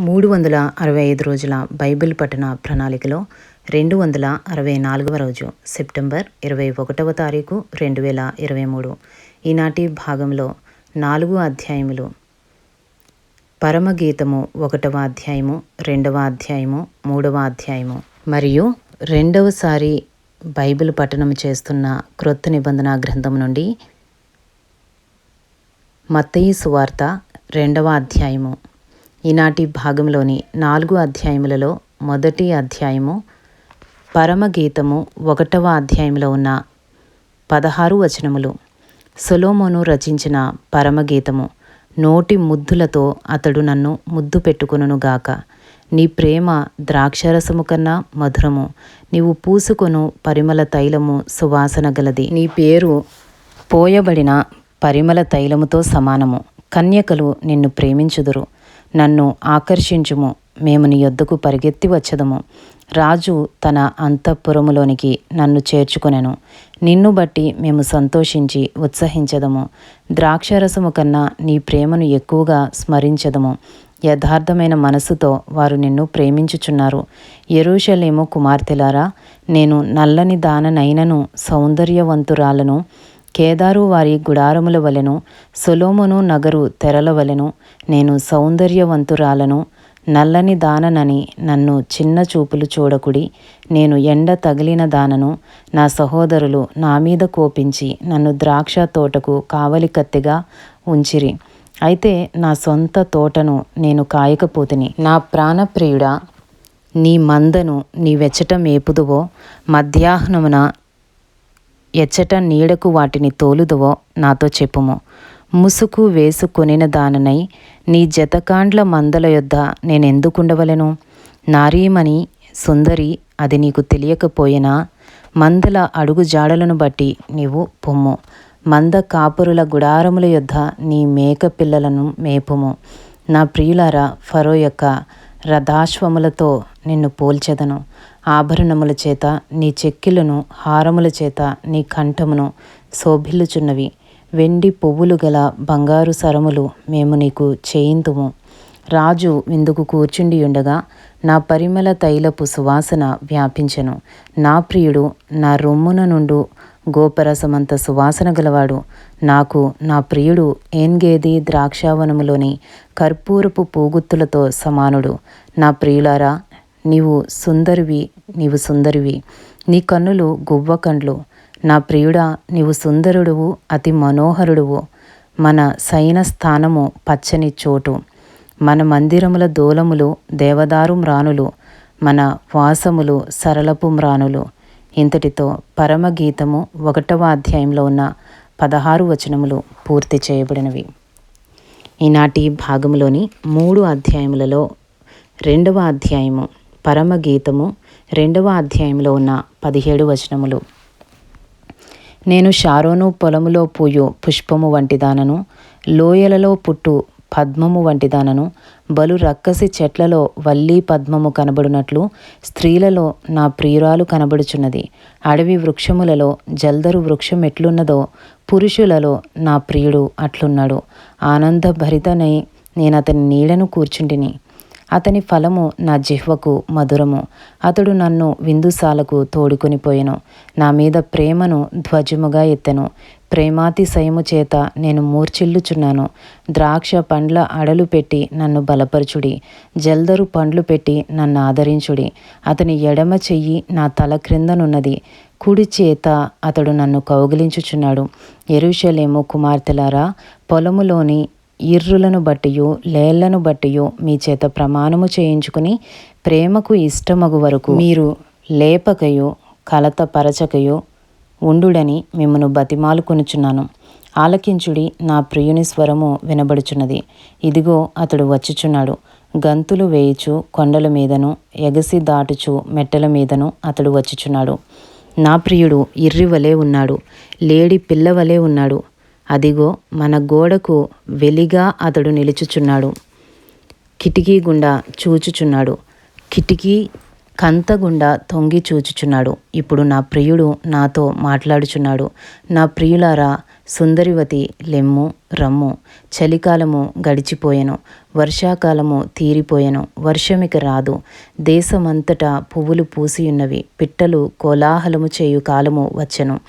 మూడు వందల అరవై ఐదు రోజుల బైబిల్ పఠన ప్రణాళికలో రెండు వందల అరవై నాలుగవ రోజు సెప్టెంబర్ ఇరవై ఒకటవ తారీఖు రెండు వేల ఇరవై మూడు. ఈనాటి భాగంలో నాలుగు అధ్యాయములు. పరమగీతము ఒకటవ అధ్యాయము రెండవ అధ్యాయము మూడవ అధ్యాయము. మరియు రెండవసారి బైబిల్ పఠనం చేస్తున్న క్రొత్త నిబంధన గ్రంథం నుండి మత్తయి సువార్త రెండవ అధ్యాయము. ఈనాటి భాగంలోని నాలుగు అధ్యాయములలో మొదటి అధ్యాయము పరమగీతము ఒకటవ అధ్యాయంలో ఉన్న పదహారు వచనములు. సొలోమోను రచించిన పరమగీతము నోటి ముద్దులతో అతడు నన్ను ముద్దు పెట్టుకొనుగాక నీ ప్రేమ ద్రాక్షరసము కన్నా మధురము. నీవు పూసుకొను పరిమళ తైలము సువాసన గలది. నీ పేరు పోయబడిన పరిమళ తైలముతో సమానము. కన్యకలు నిన్ను ప్రేమించుదురు. నన్ను ఆకర్షించుము మేము నీ యొద్దకు పరిగెత్తి వచ్చదము. రాజు తన అంతఃపురములోనికి నన్ను చేర్చుకొనెను. నిన్ను బట్టి మేము సంతోషించి ఉత్సహించదము. ద్రాక్షరసము కన్నా నీ ప్రేమను ఎక్కువగా స్మరించదము. యథార్థమైన మనసుతో వారు నిన్ను ప్రేమించుచున్నారు. ఎరుషలేము కుమార్తెలారా నేను నల్లని దాననైనను సౌందర్యవంతురాలను కేదారు వారి గుడారముల వలెను సొలోమును నగరు తెరల వలెను నేను సౌందర్యవంతురాలను. నల్లని దాననని నన్ను చిన్న చూపులు చూడకుడి. నేను ఎండ తగిలిన దానను నా సహోదరులు నా మీద కోపించి నన్ను ద్రాక్ష తోటకు కావలి కత్తిగా ఉంచిరి. అయితే నా సొంత తోటను నేను కాయకపోతిని. నా ప్రాణప్రియుడా నీ మందను నీ వెచ్చట మేపుదువో మధ్యాహ్నమున ఎచ్చట నీడకు వాటిని తోలుదువో నాతో చెప్పుము. ముసుగు వేసుకొనిన దాననై నీ జతకాండ్ల మందల యొద్ద నేనెందుకుండవలను? నారీమణి సుందరి అది నీకు తెలియకపోయినా మందల అడుగు జాడలను బట్టి నీవు పొమ్ము. మంద కాపురుల గుడారముల యొద్ద నీ మేక పిల్లలను మేపుము. నా ప్రియులారా ఫరో యొక్క రథాశ్వములతో నిన్ను పోల్చెదను. ఆభరణముల చేత నీ చెక్కిలను హారముల చేత నీ కంఠమును శోభిల్లుచున్నవి. వెండి పువ్వులు గల బంగారు సరములు మేము నీకు చేయింతుము. రాజు విందుకు కూర్చుండి ఉండగా నా పరిమళ తైలపు సువాసన వ్యాపించెను. నా ప్రియుడు నా రొమ్మున నుండు గోపరసమంత సువాసన గలవాడు. నాకు నా ప్రియుడు ఏన్గేది ద్రాక్షావనములోని కర్పూరపు పూగుత్తులతో సమానుడు. నా ప్రియులారా నీవు సుందరివి నీవు సుందరివి. నీ కన్నులు గువ్వ కండ్లు. నా ప్రియుడా నీవు సుందరుడువు అతి మనోహరుడువు. మన సైన స్థానము పచ్చని చోటు. మన మందిరముల దూలములు దేవదారు మ్రానులు. మన వాసములు సరళపు మ్రానులు. ఇంతటితో పరమగీతము ఒకటవ అధ్యాయంలో ఉన్న పదహారు వచనములు పూర్తి చేయబడినవి. ఈనాటి భాగములోని మూడు అధ్యాయములలో రెండవ అధ్యాయము పరమగీతము రెండవ అధ్యాయంలో ఉన్న పదిహేడు వచనములు. నేను షారోను పొలములో పూయు పుష్పము వంటిదానను లోయలలో పుట్టు పద్మము వంటిదానను బలు రక్కసి చెట్లలో వల్లీ పద్మము కనబడినట్లు స్త్రీలలో నా ప్రియురాలు కనబడుచున్నది. అడవి వృక్షములలో జల్దరు వృక్షం ఎట్లున్నదో పురుషులలో నా ప్రియుడు అట్లున్నాడు. ఆనందభరితనై నేను అతని నీడను కూర్చుంటిని. అతని ఫలము నా జిహ్వకు మధురము. అతడు నన్ను విందుసాలకు తోడుకొనిపోయెను నా మీద ప్రేమను ధ్వజముగా ఎత్తెను. ప్రేమాతిశయము చేత నేను మూర్చిల్లుచున్నాను ద్రాక్ష పండ్ల అడలు పెట్టి నన్ను బలపరచుడి. జల్దరు పండ్లు పెట్టి నన్ను ఆదరించుడి. అతని ఎడమ చెయ్యి నా తల క్రిందనున్నది. కుడి చేత అతడు నన్ను కౌగిలించుచున్నాడు. ఎరుషలేము కుమార్తెలారా పొలములోని ఇర్రులను బట్టియు లేళ్ళను బట్టియు మీ చేత ప్రమాణము చేయించుకుని ప్రేమకు ఇష్టమగు వరకు మీరు లేపకయో కలత పరచకయో ఉండుడని మిమ్మను బతిమాలుకొనుచున్నాను. ఆలకించుడి నా ప్రియుని స్వరము వినబడుచున్నది. ఇదిగో అతడు వచ్చుచున్నాడు. గంతులు వేయుచు కొండల మీదను ఎగసి దాటుచు మెట్టల మీదను అతడు వచ్చుచున్నాడు. నా ప్రియుడు ఇర్రివలే ఉన్నాడు. లేడి పిల్లవలే ఉన్నాడు. అదిగో మన గోడకు వెలిగా అతడు నిలుచుచున్నాడు. కిటికీ గుండా చూచుచున్నాడు. కిటికీ కంతగుండా తొంగి చూచుచున్నాడు. ఇప్పుడు నా ప్రియుడు నాతో మాట్లాడుచున్నాడు. నా ప్రియులారా సుందరివతి లెమ్ము రమ్ము చలికాలము గడిచిపోయెను. వర్షాకాలము తీరిపోయెను. వర్షమిక రాదు. దేశమంతటా పువ్వులు పూసియున్నవి. పిట్టలు కోలాహలము చేయు కాలము వచ్చెను.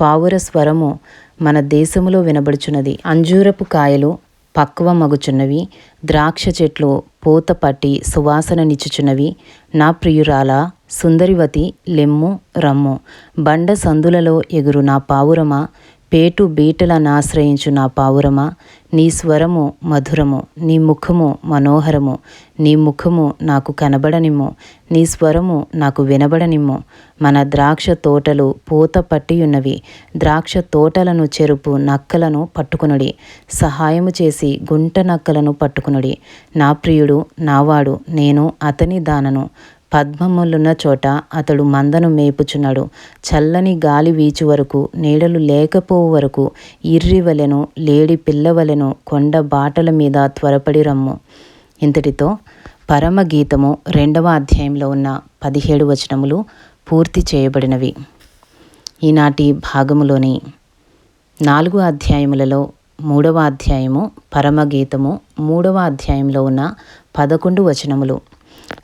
పావుర స్వరము మన దేశములో వినబడుచున్నది. అంజూరపు కాయలు పక్వమగుచున్నవి ద్రాక్ష చెట్లు పూత పట్టి సువాసననిచ్చుచున్నవి నా ప్రియురాల సుందరివతి లెమ్ము రమ్ము బండ సందులలో ఎగురు నా పావురమా? పేటు బీటలను ఆశ్రయించు నా పావురమా? నీ స్వరము మధురము నీ ముఖము మనోహరము నీ ముఖము నాకు కనబడనిమ్ము నీ స్వరము నాకు వినబడనిమ్ము. మన ద్రాక్ష తోటలు పూత పట్టియున్నవి ద్రాక్ష తోటలను చెరుపు నక్కలను పట్టుకునుడి సహాయము చేసి గుంట నక్కలను పట్టుకునుడి. నా ప్రియుడు నావాడు నేను అతని దానను పద్మములున్న చోట అతడు మందను మేపుచున్నాడు. చల్లని గాలి వీచు వరకు నీడలు లేకపోవు వరకు ఇర్రివలెను లేడి పిల్లవలెను కొండ బాటల మీద త్వరపడి రమ్ము. ఇంతటితో పరమగీతము రెండవ అధ్యాయంలో ఉన్న పదిహేడు వచనములు పూర్తి చేయబడినవి. ఈనాటి భాగములోని నాలుగు అధ్యాయములలో మూడవ అధ్యాయము పరమగీతము మూడవ అధ్యాయంలో ఉన్న పదకొండు వచనములు.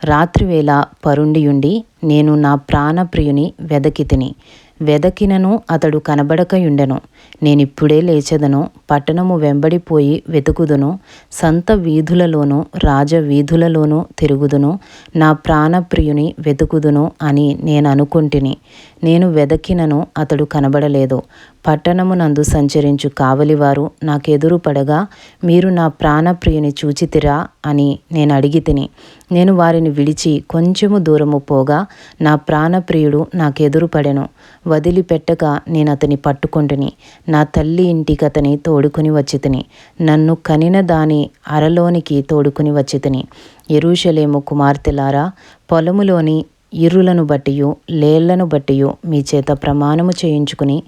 రాత్రివేళ పరుండియుండి నేను నా ప్రాణప్రియుని వెదకితిని వెదకినను అతడు కనబడకయుండెను. నేనిప్పుడే లేచెదను పట్టణము వెంబడిపోయి వెతుకుదును సంత వీధులలోనూ రాజ వీధులలోనూ తిరుగుదును నా ప్రాణప్రియుని వెతుకుదును అని నేను అనుకుంటుని నేను వెదకినను అతడు కనబడలేదు. పట్టణమునందు సంచరించు కావలివారు నాకెదురు పడగా మీరు నా ప్రాణప్రియుని చూచితిరా అని నేను అడిగి తిని నేను వారిని విడిచి కొంచెము దూరము పోగా నా ప్రాణప్రియుడు నాకెదురు పడెను వదిలిపెట్టక నేను అతని పట్టుకుంటుని. నా తల్లి ఇంటికి అతని తోడుకుని వచ్చి తిని నన్ను కనిన దాని అరలోనికి తోడుకుని వచ్చి తిని. ఎరుషలేము కుమార్తెలారా పొలములోని ఇర్రులను బట్టియు లేళ్ళను బట్టియు మీ చేత ప్రమాణము చేయించుకుని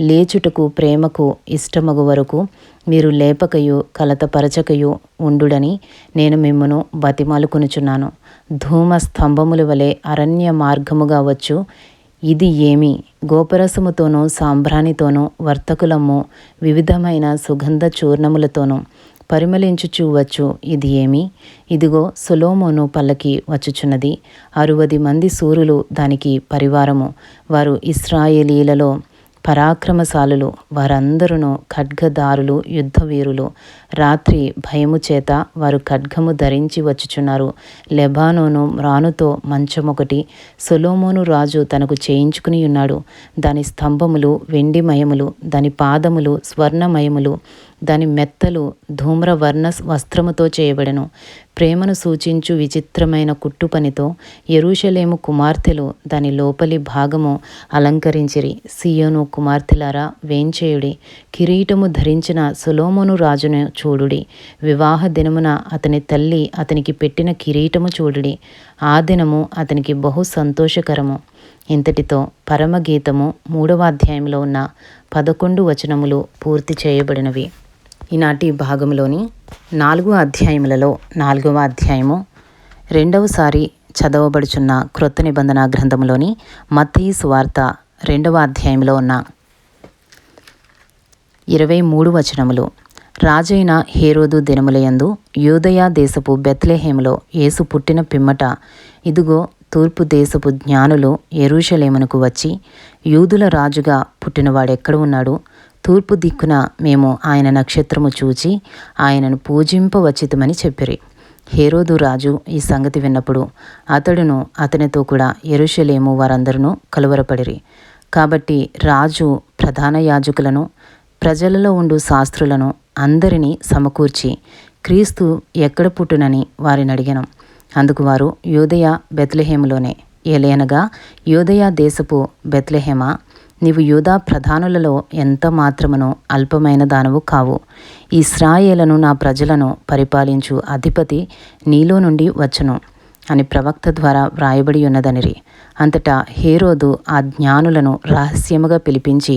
లేచుటకు ప్రేమకు ఇష్టమగు వరకు మీరు లేపకయు కలతపరచకయు ఉండుడని నేను మిమ్మను బతిమాలుకొనుచున్నాను. ధూమ స్తంభముల వలె అరణ్య మార్గముగా వచ్చు. ఇది ఏమి? గోపరసముతోనూ సాంబ్రాణితోనూ వర్తకులము వివిధమైన సుగంధ చూర్ణములతోనూ పరిమళించుచూవచ్చు ఇది ఏమి? ఇదిగో సొలోమోను పల్లకి వచ్చుచున్నది. అరువది మంది సూరులు దానికి పరివారము. వారు ఇస్రాయేలీలలో పరాక్రమశాలులు వారందరూ ఖడ్గదారులు యుద్ధవీరులు. రాత్రి భయము చేత వారు ఖడ్గము ధరించి వచ్చుచున్నారు. లెబానోను రానుతో మంచమొకటి సొలోమోను రాజు తనకు చేయించుకుని ఉన్నాడు. దాని స్తంభములు వెండిమయములు దాని పాదములు స్వర్ణమయములు దాని మెత్తలు ధూమ్రవర్ణ వస్త్రముతో చేయబడెను. ప్రేమను సూచించు విచిత్రమైన కుట్టు పనితో ఎరుషలేము కుమార్తెలు దాని లోపలి భాగము అలంకరించిరి. సియోను కుమార్తెలారా వేంచేయుడి. కిరీటము ధరించిన సులోమును రాజును చూడుడి. వివాహ దినమున అతని తల్లి అతనికి పెట్టిన కిరీటము చూడుడి. ఆ దినము అతనికి బహు సంతోషకరము. ఇంతటితో పరమగీతము మూడవ అధ్యాయంలో ఉన్న పదకొండు వచనములు పూర్తి చేయబడినవి. ఈనాటి భాగంలోని నాలుగు అధ్యాయములలో నాలుగవ అధ్యాయము రెండవసారి చదవబడుచున్న క్రొత్త నిబంధన గ్రంథములోని మత్తయి సువార్త రెండవ అధ్యాయంలో ఉన్న ఇరవై మూడు వచనములు. రాజైన హేరోదు దినములయందు యూదయ దేశపు బెత్లెహేములో యేసు పుట్టిన పిమ్మట ఇదిగో తూర్పు దేశపు జ్ఞానులు ఎరూషలేమునకు వచ్చి యూదుల రాజుగా పుట్టినవాడెక్కడ ఉన్నాడు? తూర్పు దిక్కున మేము ఆయన నక్షత్రము చూచి ఆయనను పూజింపవచ్చితమని చెప్పిరి. హేరోదు రాజు ఈ సంగతి విన్నప్పుడు అతడును అతనితో కూడా ఎరుషలేము వారందరూ కలువరపడిరి. కాబట్టి రాజు ప్రధాన యాజకులను ప్రజలలో ఉండు శాస్త్రులను అందరినీ సమకూర్చి క్రీస్తు ఎక్కడ పుట్టునని వారిని అడిగాను. అందుకు వారు యోదయ బెత్లెహేములోనే ఏలయనగా యోదయ దేశపు బెత్లెహేమా నీవు యూదా ప్రధానులలో ఎంత మాత్రమునో అల్పమైన దానవు కావు. ఇస్రాయేలను నా ప్రజలను పరిపాలించు అధిపతి నీలో నుండి వచ్చును అని ప్రవక్త ద్వారా వ్రాయబడి ఉన్నదనిరి. అంతటా హేరోదు ఆ జ్ఞానులను రహస్యముగా పిలిపించి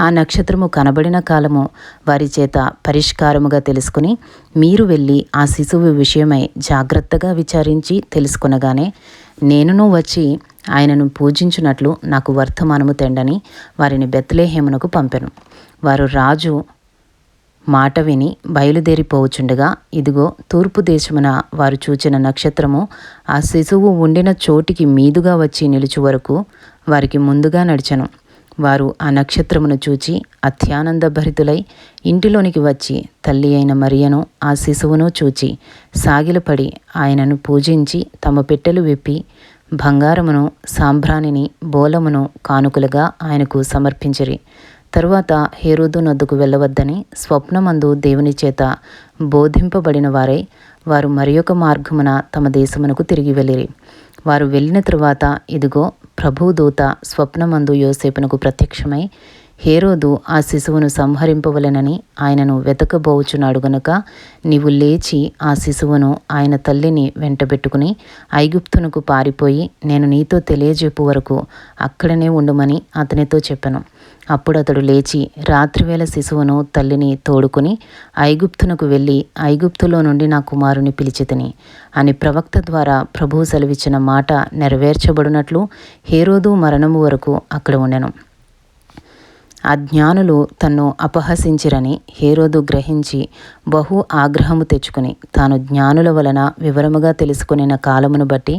ఆ నక్షత్రము కనబడిన కాలము వారి చేత పరిష్కారముగా తెలుసుకుని మీరు వెళ్ళి ఆ శిశువు విషయమై జాగ్రత్తగా విచారించి తెలుసుకునగానే నేనును వచ్చి ఆయనను పూజించున్నట్లు నాకు వర్తమానము తెండని వారిని బెత్లేహేమునకు పంపెను. వారు రాజు మాట విని బయలుదేరిపోవచుండగా ఇదిగో తూర్పు దేశమున వారు చూచిన నక్షత్రము ఆ శిశువు ఉండిన చోటికి మీదుగా వచ్చి నిలుచు వరకు వారికి ముందుగా నడిచెను. వారు ఆ నక్షత్రమును చూచి అత్యానందభరితులై ఇంటిలోనికి వచ్చి తల్లి అయిన మరియను ఆ శిశువును చూచి సాగిలపడి ఆయనను పూజించి తమ పెట్టెలు విప్పి బంగారమును సాంబ్రాణిని బోలమును కానుకలుగా ఆయనకు సమర్పించిరి. తరువాత హేరోదు నొద్దుకు వెళ్ళవద్దని స్వప్నమందు దేవుని చేత బోధింపబడిన వారై వారు మరియొక మార్గమున తమ దేశమునకు తిరిగి వెళ్ళిరి. వారు వెళ్ళిన తరువాత ఇదిగో ప్రభుదూత స్వప్నమందు యోసేపునకు ప్రత్యక్షమై హేరోదు ఆ శిశువును సంహరింపవలెనని ఆయనను వెతకబోచున్నాడు గనుక నీవు లేచి ఆ శిశువును ఆయన తల్లిని వెంటబెట్టుకుని ఐగుప్తునకు పారిపోయి నేను నీతో తెలియజెప్పు వరకు అక్కడనే ఉండమని అతనితో చెప్పాను. అప్పుడు అతడు లేచి రాత్రివేళ శిశువును తల్లిని తోడుకుని ఐగుప్తునకు వెళ్ళి ఐగుప్తులో నుండి నా కుమారుని పిలిచితిని. అని ప్రవక్త ద్వారా ప్రభువు సెలవిచ్చిన మాట నెరవేర్చబడినట్లు హేరోదు మరణము వరకు అక్కడ ఉండెను. ఆ జ్ఞానులు తన్ను అపహసించిరని హేరోదు గ్రహించి బహు ఆగ్రహము తెచ్చుకుని తాను జ్ఞానుల వలన వివరముగా తెలుసుకునిన కాలమును బట్టి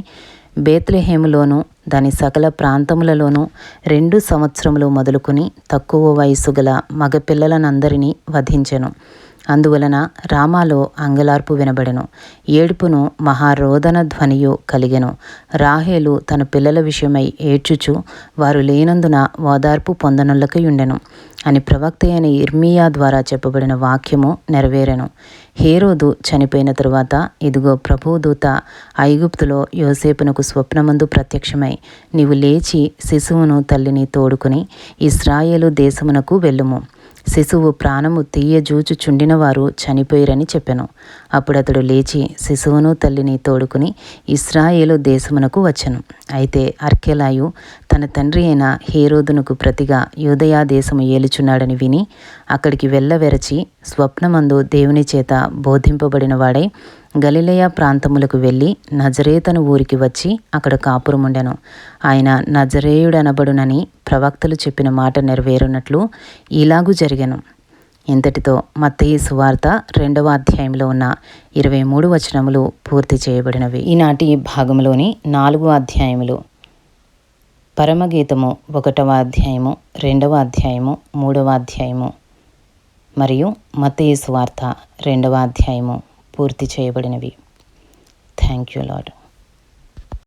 బేత్లెహేములోను దాని సకల ప్రాంతములలోనూ రెండు సంవత్సరములు మొదలుకొని తక్కువ వయసు గల మగపిల్లలనందరినీ వధించెను. అందువలన రామాలో అంగలార్పు వినబడెను. ఏడుపును మహారోదన ధ్వనియు కలిగెను. రాహేలు తన పిల్లల విషయమై ఏడ్చుచు వారు లేనందున ఓదార్పు పొందనులకై ఉండెను అని ప్రవక్త అయిన ఇర్మియా ద్వారా చెప్పబడిన వాక్యము నెరవేరెను. హేరోదు చనిపోయిన తరువాత ఇదిగో ప్రభుదూత ఐగుప్తులో యోసేపునకు స్వప్నమందు ప్రత్యక్షమై నీవు లేచి శిశువును తల్లిని తోడుకుని ఇస్రాయేలు దేశమునకు వెళ్ళుము. శిశువు ప్రాణము తీయజూచుచుండిన వారు చనిపోయిరని చెప్పెను. అప్పుడు అతడు లేచి శిశువును తల్లిని తోడుకుని ఇస్రాయేలు దేశమునకు వచ్చెను. అయితే అర్కెలాయు తన తండ్రి అయిన హేరోదునకు ప్రతిగా యూదయా దేశము ఏలుచున్నాడని విని అక్కడికి వెళ్ళవెరచి స్వప్నమందు దేవుని చేత బోధింపబడిన వాడై గలిలయ ప్రాంతములకు వెళ్ళి నజరేతను ఊరికి వచ్చి అక్కడ కాపురముండెను. ఆయన నజరేయుడనబడునని ప్రవక్తలు చెప్పిన మాట నెరవేరునట్లు ఇలాగూ జరిగెను. ఇంతటితో మత్తయి సువార్త రెండవ అధ్యాయంలో ఉన్న ఇరవై మూడు వచనములు పూర్తి చేయబడినవి. ఈనాటి భాగంలోని నాలుగు అధ్యాయములు. పరమగీతము ఒకటవ అధ్యాయము రెండవ అధ్యాయము మూడవ అధ్యాయము మరియు మత్తయి వార్త రెండవ అధ్యాయము పూర్తి చేయబడినవి. Thank you lord